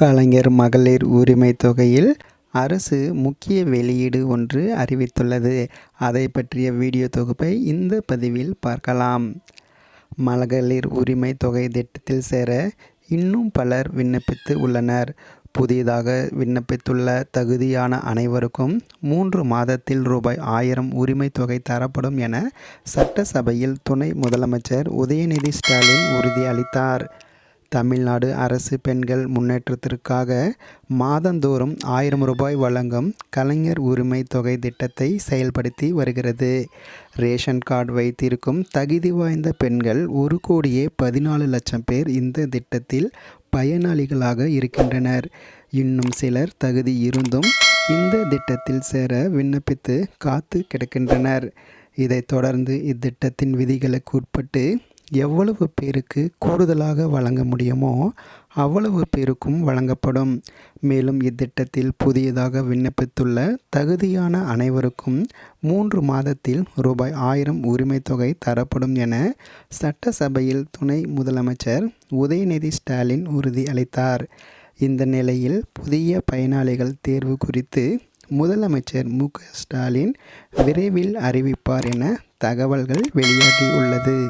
கலைஞர் மகளிர் உரிமை தொகையில் அரசு முக்கிய வெளியீடு ஒன்று அறிவித்துள்ளது. அதை பற்றிய வீடியோ தொகுப்பை இந்த பதிவில் பார்க்கலாம். மகளிர் உரிமை தொகை திட்டத்தில் சேர இன்னும் பலர் விண்ணப்பித்து உள்ளனர். புதிதாக விண்ணப்பித்துள்ள தகுதியான அனைவருக்கும் மூன்று மாதத்தில் ரூபாய் ஆயிரம் உரிமை தொகை தரப்படும் என சட்டசபையில் துணை முதலமைச்சர் உதயநிதி ஸ்டாலின் உறுதியளித்தார். தமிழ்நாடு அரசு பெண்கள் முன்னேற்றத்திற்காக மாதந்தோறும் ஆயிரம் ரூபாய் வழங்கும் கலைஞர் உரிமை தொகை திட்டத்தை செயல்படுத்தி வருகிறது. ரேஷன் கார்டு வைத்திருக்கும் தகுதி வாய்ந்த பெண்கள் ஒரு கோடியே பதினாலு லட்சம் பேர் இந்த திட்டத்தில் பயனாளிகளாக இருக்கின்றனர். இன்னும் சிலர் தகுதி இருந்தும் இந்த திட்டத்தில் சேர விண்ணப்பித்து காத்து கிடக்கின்றனர். இதைத் தொடர்ந்து இத்திட்டத்தின் விதிகளுக்கு உட்பட்டு எவ்வளவு பேருக்கு கூடுதலாக வழங்க முடியுமோ அவ்வளவு பேருக்கும் வழங்கப்படும். மேலும் இத்திட்டத்தில் புதியதாக விண்ணப்பித்துள்ள தகுதியான அனைவருக்கும் மூன்று மாதத்தில் ரூபாய் ஆயிரம் உரிமை தொகை தரப்படும் என சட்டசபையில் துணை முதலமைச்சர் உதயநிதி ஸ்டாலின் உறுதி அளித்தார். இந்த நிலையில் புதிய பயனாளிகள் தேர்வு குறித்து முதலமைச்சர் மு. ஸ்டாலின் விரைவில் அறிவிப்பார் என தகவல்கள் வெளியாகியுள்ளது.